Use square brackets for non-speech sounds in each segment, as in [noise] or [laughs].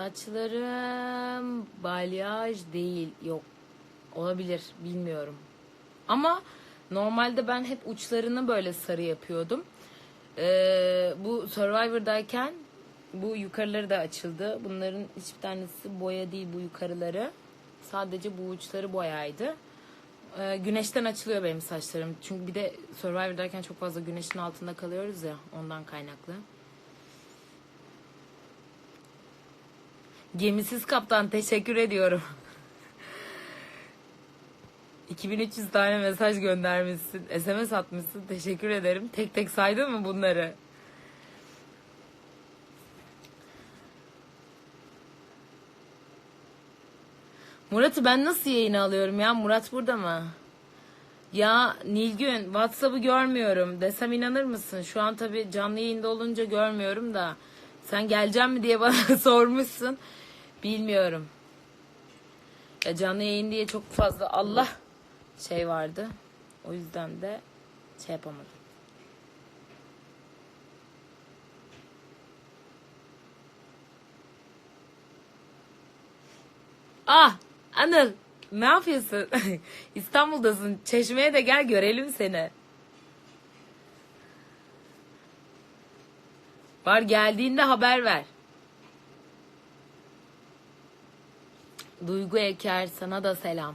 Saçlarım balyaj değil. Yok. Olabilir. Bilmiyorum. Ama normalde ben hep uçlarını böyle sarı yapıyordum. Ee, bu Survivor'dayken bu yukarıları da açıldı. Bunların hiçbir tanesi boya değil bu yukarıları. Sadece bu uçları boyaydı. Ee, güneşten açılıyor benim saçlarım. Çünkü bir de Survivor'dayken çok fazla güneşin altında kalıyoruz ya ondan kaynaklı. Gemisiz kaptan teşekkür ediyorum. [laughs] 2300 tane mesaj göndermişsin. SMS atmışsın. Teşekkür ederim. Tek tek saydın mı bunları? Murat'ı ben nasıl yayına alıyorum ya? Murat burada mı? Ya Nilgün WhatsApp'ı görmüyorum desem inanır mısın? Şu an tabii canlı yayında olunca görmüyorum da. Sen gelecek mi diye bana [laughs] sormuşsun. Bilmiyorum. Ya canlı yayın diye çok fazla Allah şey vardı. O yüzden de şey yapamadım. Ah Anıl ne yapıyorsun? [laughs] İstanbul'dasın. Çeşmeye de gel görelim seni. Var geldiğinde haber ver. Duygu Eker sana da selam.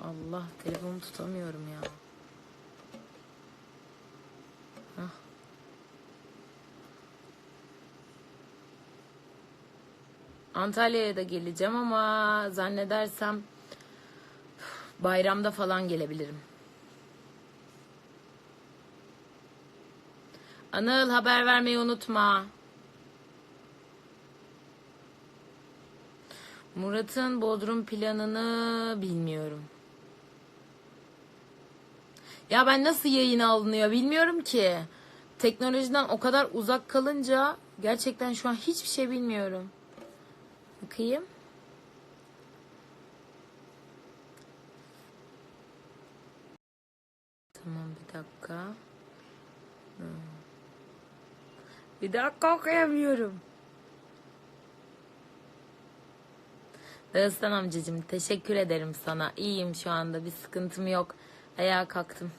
Allah telefonu tutamıyorum ya. Antalya'ya da geleceğim ama zannedersem bayramda falan gelebilirim. Anıl haber vermeyi unutma. Murat'ın Bodrum planını bilmiyorum. Ya ben nasıl yayına alınıyor bilmiyorum ki. Teknolojiden o kadar uzak kalınca gerçekten şu an hiçbir şey bilmiyorum. Bakayım. Tamam bir dakika. Hmm. Bir dakika okuyamıyorum. Dağıstan amcacığım teşekkür ederim sana. İyiyim şu anda bir sıkıntım yok. Ayağa kalktım.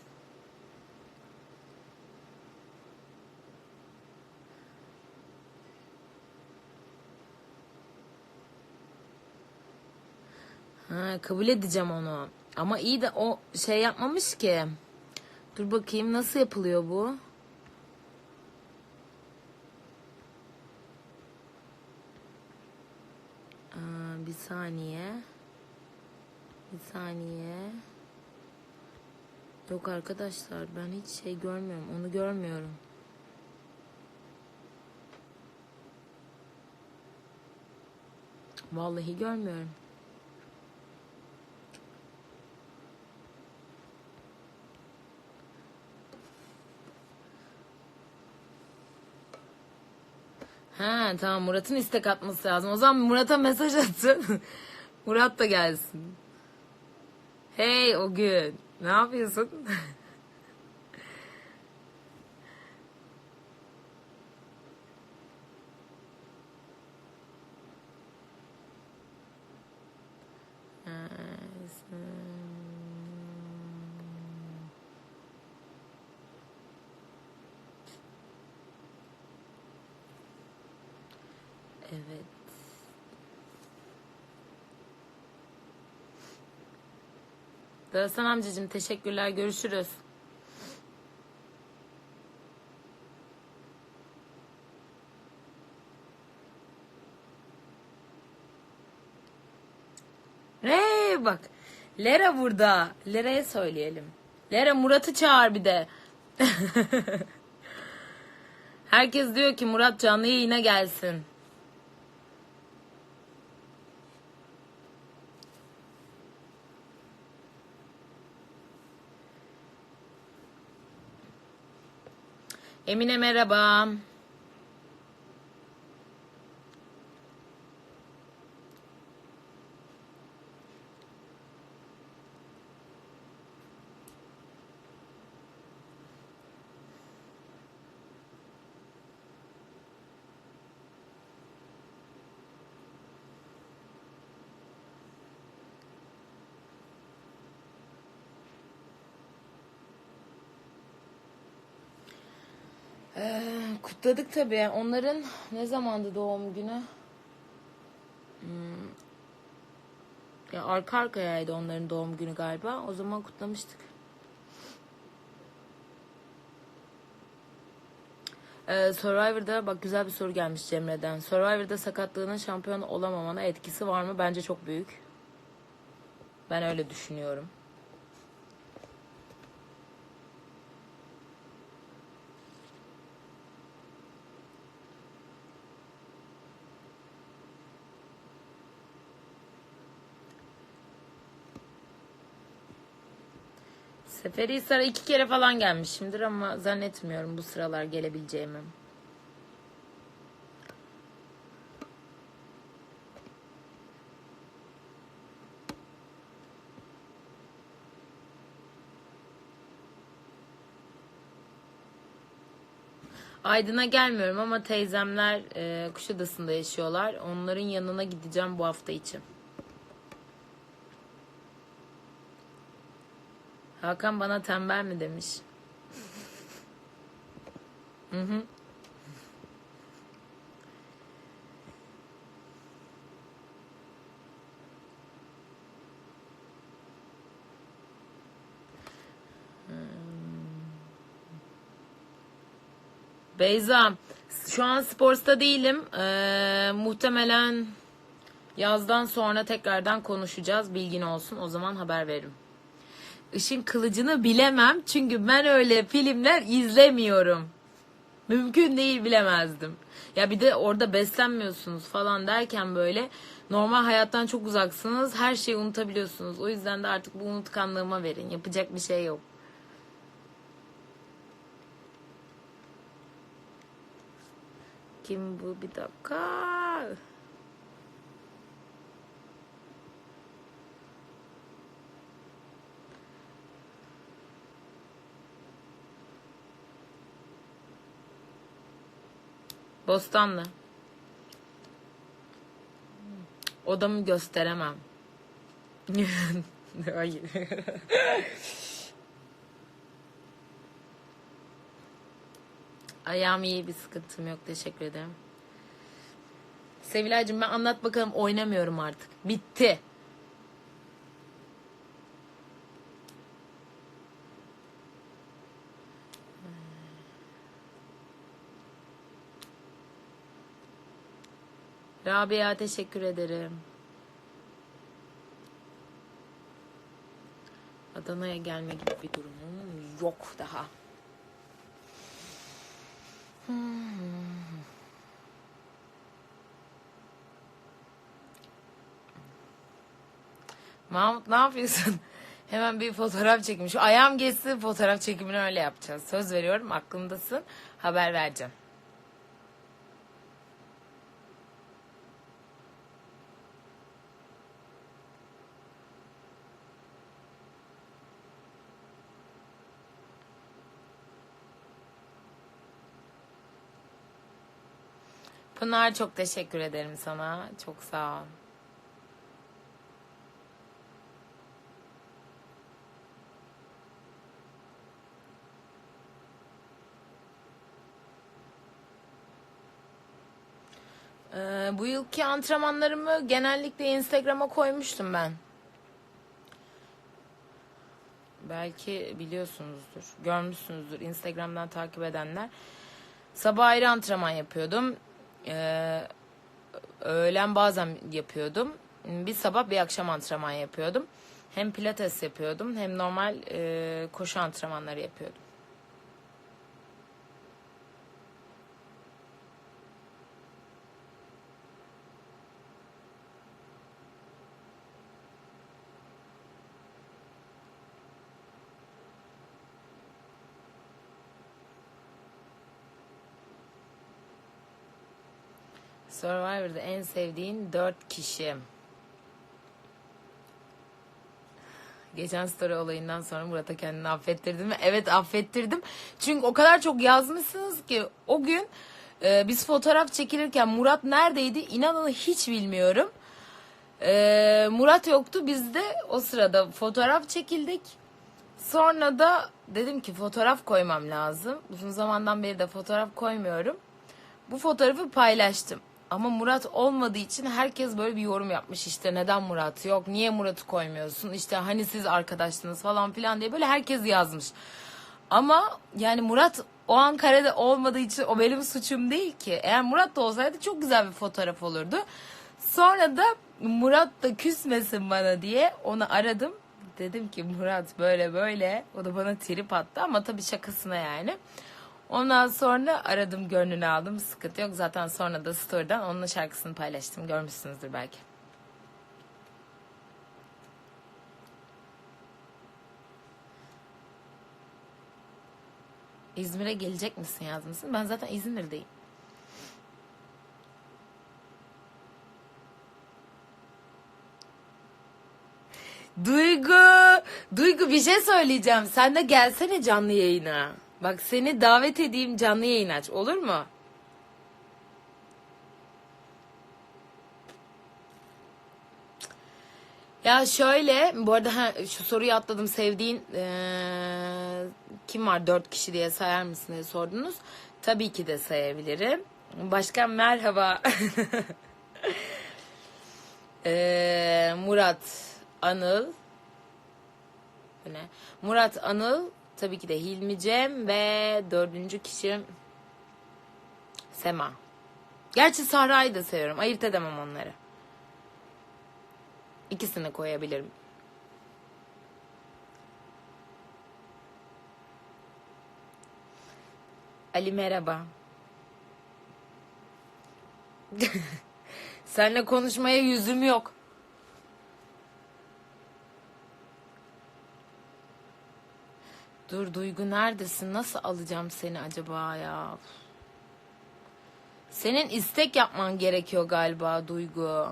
Ha, kabul edeceğim onu. Ama iyi de o şey yapmamış ki. Dur bakayım nasıl yapılıyor bu? Bir saniye. Bir saniye. Yok arkadaşlar ben hiç şey görmüyorum. Onu görmüyorum. Vallahi görmüyorum. Ha tamam Murat'ın istek atması lazım. O zaman Murat'a mesaj atın. [laughs] Murat da gelsin. Hey o gün. Ne yapıyorsun? [laughs] Evet. Dağıstan amcacığım teşekkürler. Görüşürüz. Hey bak. Lera burada. Lera'ya söyleyelim. Lera Murat'ı çağır bir de. [laughs] Herkes diyor ki Murat canlı yayına gelsin. Emine merhaba. Ee, kutladık tabii. Onların ne zamandı doğum günü? Hmm. Ya arka arkayaydı onların doğum günü galiba. O zaman kutlamıştık. Ee, Survivor'da bak güzel bir soru gelmiş Cemre'den. Survivor'da sakatlığının şampiyon olamamana etkisi var mı? Bence çok büyük. Ben öyle düşünüyorum. Seferihisar'a iki kere falan gelmişimdir ama zannetmiyorum bu sıralar gelebileceğimi. Aydın'a gelmiyorum ama teyzemler e, Kuşadası'nda yaşıyorlar. Onların yanına gideceğim bu hafta için. Hakan bana tembel mi demiş. hı hı. Beyza, şu an Sports'ta değilim. Ee, muhtemelen yazdan sonra tekrardan konuşacağız. Bilgin olsun. O zaman haber veririm. Işın kılıcını bilemem çünkü ben öyle filmler izlemiyorum. Mümkün değil bilemezdim. Ya bir de orada beslenmiyorsunuz falan derken böyle normal hayattan çok uzaksınız. Her şeyi unutabiliyorsunuz. O yüzden de artık bu unutkanlığıma verin. Yapacak bir şey yok. Kim bu? Bir dakika. Bostanlı. Odamı gösteremem. [laughs] Hayır. Ayağım iyi bir sıkıntım yok. Teşekkür ederim. Sevilaycığım ben anlat bakalım oynamıyorum artık. Bitti. Rabia teşekkür ederim. Adana'ya gelme gibi bir durumum yok daha. Mahmut ne yapıyorsun? [laughs] Hemen bir fotoğraf çekim. Şu ayağım geçsin fotoğraf çekimini öyle yapacağız. Söz veriyorum aklımdasın. Haber vereceğim. Pınar çok teşekkür ederim sana. Çok sağ ol. Ee, bu yılki antrenmanlarımı genellikle Instagram'a koymuştum ben. Belki biliyorsunuzdur, görmüşsünüzdür Instagram'dan takip edenler. Sabah ayrı antrenman yapıyordum. Ee, öğlen bazen yapıyordum. Bir sabah bir akşam antrenman yapıyordum. Hem pilates yapıyordum hem normal e, koşu antrenmanları yapıyordum. Survivor'da en sevdiğin dört kişi. Geçen story olayından sonra Murat'a kendini affettirdin mi? Evet affettirdim. Çünkü o kadar çok yazmışsınız ki o gün e, biz fotoğraf çekilirken Murat neredeydi? İnanın hiç bilmiyorum. E, Murat yoktu. Biz de o sırada fotoğraf çekildik. Sonra da dedim ki fotoğraf koymam lazım. Uzun zamandan beri de fotoğraf koymuyorum. Bu fotoğrafı paylaştım. Ama Murat olmadığı için herkes böyle bir yorum yapmış işte neden Murat yok niye Murat'ı koymuyorsun işte hani siz arkadaştınız falan filan diye böyle herkes yazmış. Ama yani Murat o an karede olmadığı için o benim suçum değil ki. Eğer Murat da olsaydı çok güzel bir fotoğraf olurdu. Sonra da Murat da küsmesin bana diye onu aradım. Dedim ki Murat böyle böyle. O da bana trip attı ama tabii şakasına yani. Ondan sonra aradım gönlünü aldım. Sıkıntı yok. Zaten sonra da story'den onunla şarkısını paylaştım. Görmüşsünüzdür belki. İzmir'e gelecek misin yazmışsın. Ben zaten İzmir'deyim. Duygu, Duygu bir şey söyleyeceğim. Sen de gelsene canlı yayına. Bak seni davet edeyim canlı yayın aç. Olur mu? Ya şöyle, bu arada ha, şu soruyu atladım. Sevdiğin eee, kim var dört kişi diye sayar mısın diye sordunuz. Tabii ki de sayabilirim. Başkan merhaba. [laughs] Eee, Murat, Anıl. Ne? Murat, Anıl. Tabii ki de Hilmi Cem ve dördüncü kişi Sema. Gerçi Sahra'yı da seviyorum. Ayırt edemem onları. İkisini koyabilirim. Ali merhaba. [laughs] Seninle konuşmaya yüzüm yok. Dur Duygu neredesin? Nasıl alacağım seni acaba ya? Senin istek yapman gerekiyor galiba Duygu.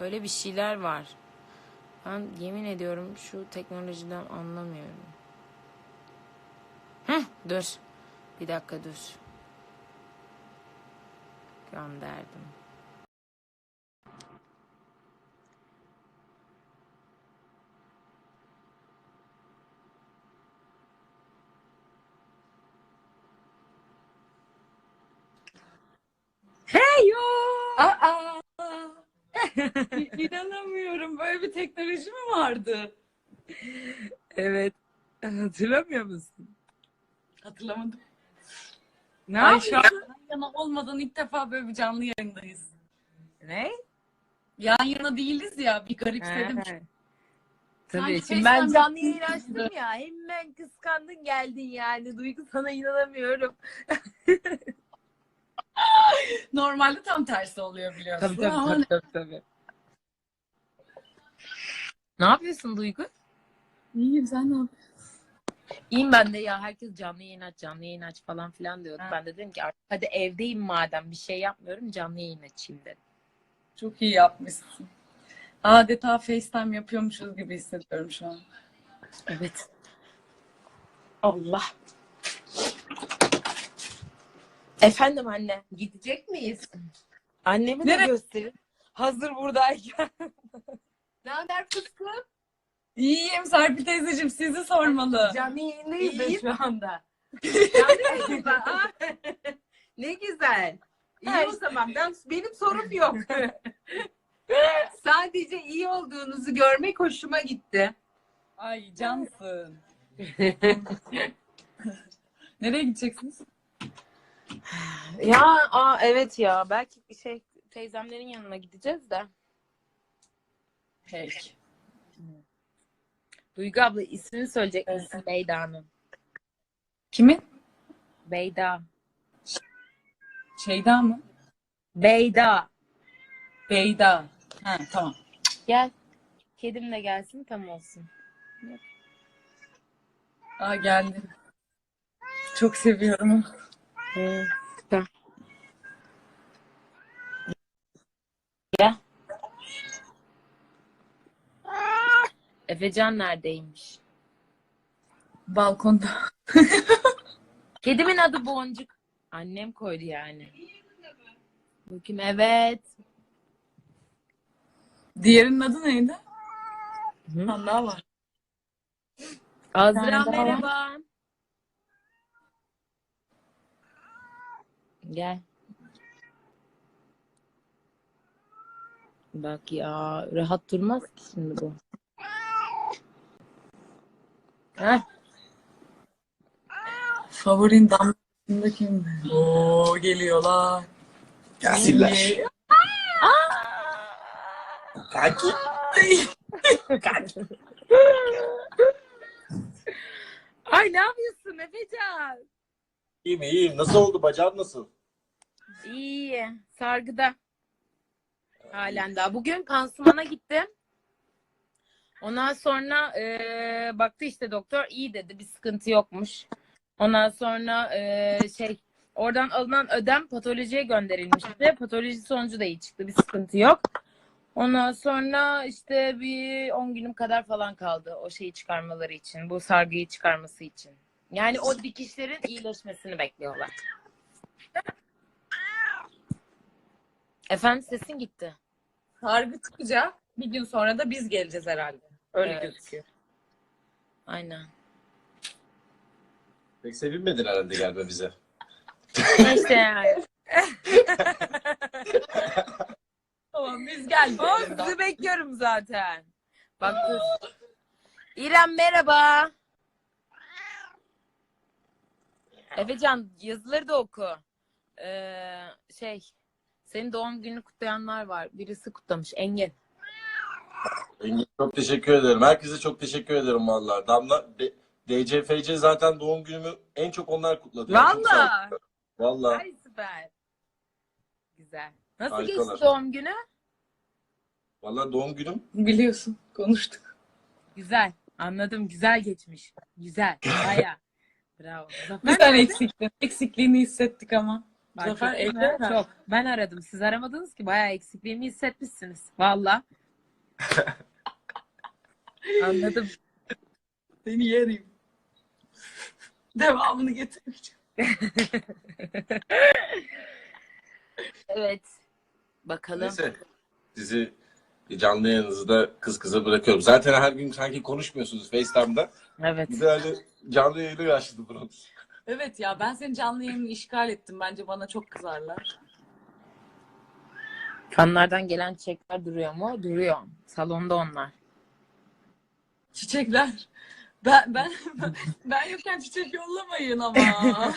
Öyle bir şeyler var. Ben yemin ediyorum şu teknolojiden anlamıyorum. Hı, dur. Bir dakika dur. Gönderdim. Aa! [laughs] İnanamıyorum. Böyle bir teknoloji mi vardı? Evet. Hatırlamıyor musun? Hatırlamadım. Ne Ay şu yapıyorsun? an yan yana olmadan ilk defa böyle bir canlı yayındayız. Ne? Yan yana değiliz ya. Bir garipsedim. He. Sanki Tabii. Şimdi ben FaceTime canlı yayın açtım ya. Hemen kıskandın geldin yani. Duygu sana inanamıyorum. [laughs] [laughs] Normalde tam tersi oluyor biliyorsun. Tabii tabii Ama tabii tabii. tabii. Ne yapıyorsun Duygu? İyiyim sen ne yapıyorsun? İyiyim ben de ya. Herkes canlı yayın aç, canlı yayın aç falan filan diyordu. Ha. Ben de dedim ki artık hadi evdeyim madem bir şey yapmıyorum canlı yayın açayım dedim. Çok iyi yapmışsın. Adeta FaceTime yapıyormuşuz gibi hissediyorum şu an. Evet. Allah. Efendim anne. Gidecek miyiz? Annemi de Nereye? gösterin. Hazır buradayken. [laughs] Ne haber fıskım? İyiyim Serpil teyzeciğim sizi sormalı. Canlı yayındayız da İyiyim. şu anda. [laughs] Canlı ne güzel. İyi Her- o zaman. Ben, benim sorum yok. [laughs] Sadece iyi olduğunuzu görmek hoşuma gitti. Ay cansın. Nereye gideceksiniz? Ya aa evet ya belki bir şey teyzemlerin yanına gideceğiz de. Peki. Duygu abla ismini söyleyecek misin Beyda'nın? Kimin? Beyda. Şeyda mı? Beyda. Beyda. Ha tamam. Gel. Kedim de gelsin tam olsun. Aa geldi. Çok seviyorum. Hı. Gel. Gel. Efecan neredeymiş? Balkonda. [laughs] Kedimin adı Boncuk. Annem koydu yani. Bakayım evet. Diğerinin adı neydi? Hı. Var. Azra daha var. Gel. Bak ya rahat durmaz ki şimdi bu. Heh. Favorin damlasında kim? Oo geliyorlar. Gelsinler. Kanki. Ay ne yapıyorsun Efecan? İyiyim iyiyim. Nasıl oldu? Bacağın nasıl? İyi. Sargıda. Halen daha. Bugün pansumana gittim. Ondan sonra eee, baktı işte doktor iyi dedi bir sıkıntı yokmuş. Ondan sonra eee, şey oradan alınan ödem patolojiye gönderilmişti. Patoloji sonucu da iyi çıktı bir sıkıntı yok. Ondan sonra işte bir 10 günüm kadar falan kaldı o şeyi çıkarmaları için. Bu sargıyı çıkarması için. Yani o dikişlerin iyileşmesini bekliyorlar. Efendim sesin gitti. Sargı çıkacak. Bir gün sonra da biz geleceğiz herhalde. Öyle Evet. gözüküyor. Aynen. Pek sevinmedin herhalde gelmemize. İşte yani. [laughs] Tamam biz geldik. O sizi bekliyorum zaten. Bak dur. [laughs] İrem merhaba. Efecan yazıları da oku. Ee, şey senin doğum gününü kutlayanlar var. Birisi kutlamış. Engin. Engin çok teşekkür ederim. Herkese çok teşekkür ederim vallahi. Damla D- DCFC zaten doğum günümü en çok onlar kutladı. Yani çok sağ Valla. olsunlar. Vallahi. Ay süper. Güzel. Nasıl Harikalar. geçti doğum günü? Vallahi doğum günüm Biliyorsun konuştuk. Güzel. Anladım. Güzel geçmiş. Güzel. Baya. Bravo. Zafer Bir tane nerede? eksikliğini, eksikliğini hissettik ama. Ettin mi? evde mi? Çok. Ben aradım. Siz aramadınız ki. Bayağı eksikliğimi hissetmişsiniz. Valla. [laughs] Anladım. Seni yerim. Devamını getireceğim. [laughs] Evet. Bakalım. neyse. Sizi canlı yayınınızda kız kıza bırakıyorum. Zaten her gün sanki konuşmuyorsunuz FaceTime'da. Evet. Bir de hani canlı yayını açtı bunu. Evet ya ben senin canlı yayını işgal ettim. Bence bana çok kızarlar. Fanlardan gelen çiçekler duruyor mu? Duruyor. Salonda onlar. Çiçekler. Ben ben [laughs] ben yokken çiçek yollamayın ama. [laughs]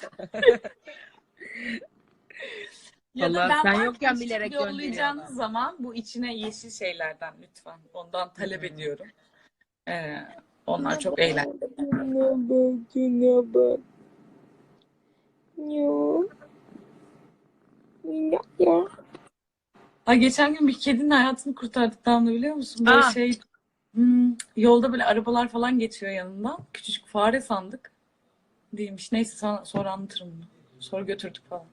ya da Vallahi ben sen yokken bilerek yollayacağınız zaman bu içine yeşil şeylerden lütfen. Ondan talep ediyorum. Ee, onlar çok eğlenceli. Ay geçen gün bir kedinin hayatını kurtardık Damla biliyor musun? Böyle Aa. şey hmm, yolda böyle arabalar falan geçiyor yanından. Küçücük fare sandık. Değilmiş. Neyse sana sonra anlatırım bunu. Sonra götürdük falan.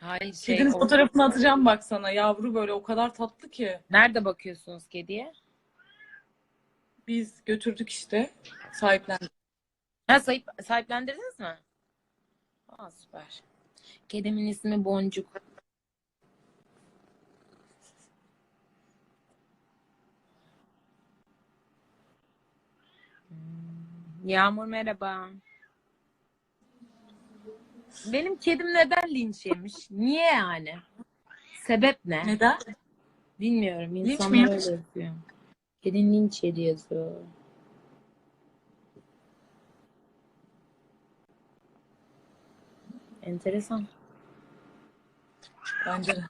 Hayır şey. Kedinin o- fotoğrafını atacağım bak sana. Yavru böyle o kadar tatlı ki. Nerede bakıyorsunuz kediye? Biz götürdük işte. Sahiplendik. Ha sahip, sahiplendirdiniz mi? Aa süper. Kedimin ismi Boncuk. Hmm, Yağmur merhaba. Benim kedim neden linç yemiş? Niye yani? Sebep ne? Neden? Bilmiyorum. Linç mi İnsanlar yemiş? öyle yazıyor. Kedin linç yedi yazıyor. Enteresan. Bence de.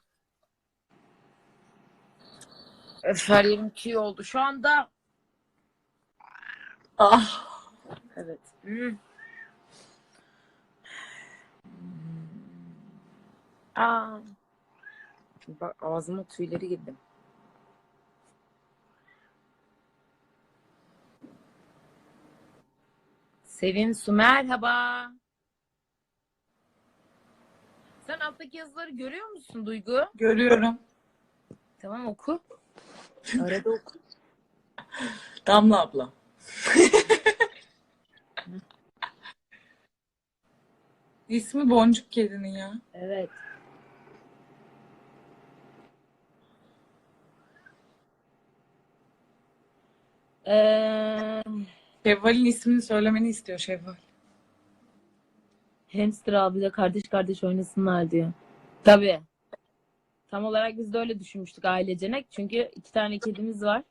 Öf, her yerim oldu şu anda. Ah. Evet. Hmm. Aa. Bak ağzıma tüyleri girdi. Sevin Su merhaba. Sen alttaki yazıları görüyor musun Duygu? Görüyorum. Tamam oku. [laughs] Arada oku. Damla abla. [laughs] İsmi Boncuk kedinin ya. Evet. Ee, Şevval'in ismini söylemeni istiyor Şevval. Hamster abi de kardeş kardeş oynasınlar diyor. Tabii. Tam olarak biz de öyle düşünmüştük ailecenek. Çünkü iki tane kedimiz var.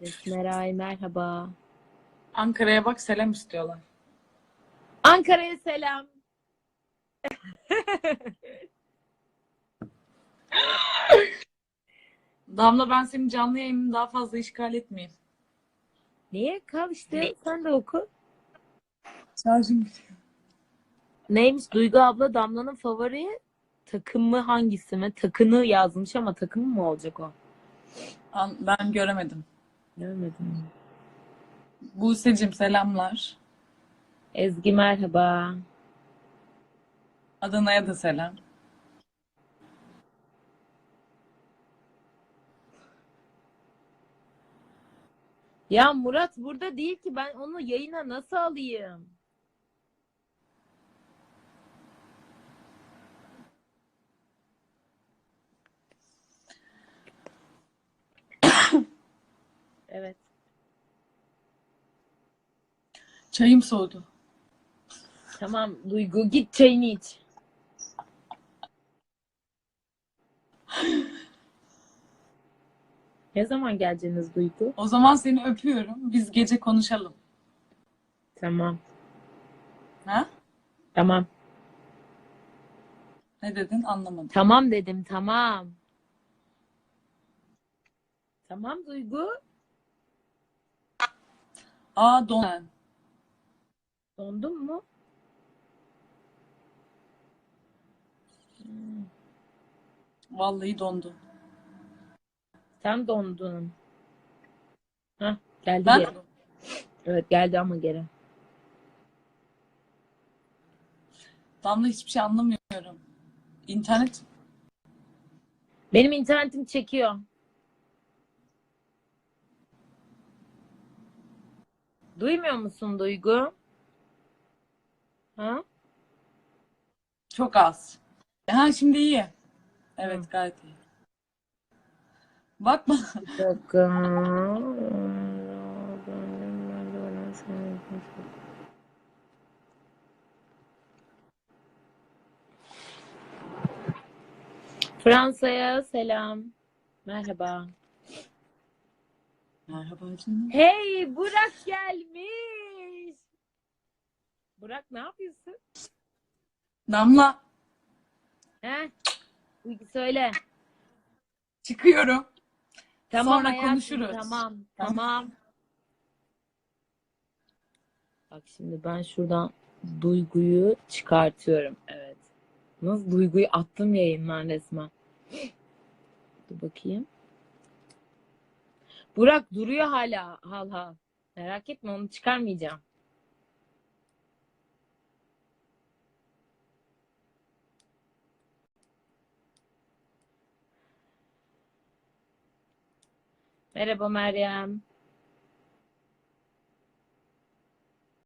Esmeray merhaba. Ankara'ya bak selam istiyorlar. Ankara'ya selam. [laughs] Damla ben senin canlı yayınını daha fazla işgal etmeyeyim. Niye? Kal işte. Sen de oku. Şarjım bitiyor. Neymiş? Duygu abla Damla'nın favori takımı hangisi mi? Takını yazmış ama takımı mı olacak o? An- Ben göremedim. Görmedim. Buse'cim selamlar. Ezgi merhaba. Adana'ya da selam. Ya Murat burada değil ki ben onu yayına nasıl alayım? [coughs] Evet. Çayım soğudu. Tamam Duygu git çayını iç. [laughs] Ne zaman geleceksiniz Duygu? O zaman seni öpüyorum. Biz gece konuşalım. Tamam. Ha? Tamam. Ne dedin? Anlamadım. Tamam dedim tamam. Tamam Duygu. Aa don. Dondun mu? Vallahi dondu. Sen dondun. Hah geldi Ben geri. Evet geldi ama geri. Damla hiçbir şey anlamıyorum. İnternet Benim internetim çekiyor. Duymuyor musun Duygu? Ha? çok az. Ha şimdi iyi. Evet gayet iyi. Bakma. Bir [laughs] dakika. Fransa'ya selam. Merhaba. Merhaba canım. Hey Burak gelmiş. Burak ne yapıyorsun? Damla He? Söyle. çıkıyorum. Tamam Sonra konuşuruz. Tamam, Tamam. tamam. Bak şimdi ben şuradan Duygu'yu çıkartıyorum. Evet. Nasıl Duygu'yu attım yayından resmen. [gasps] Dur bakayım. Burak duruyor hala. Hal hal. Merak etme onu çıkarmayacağım. Merhaba Meryem.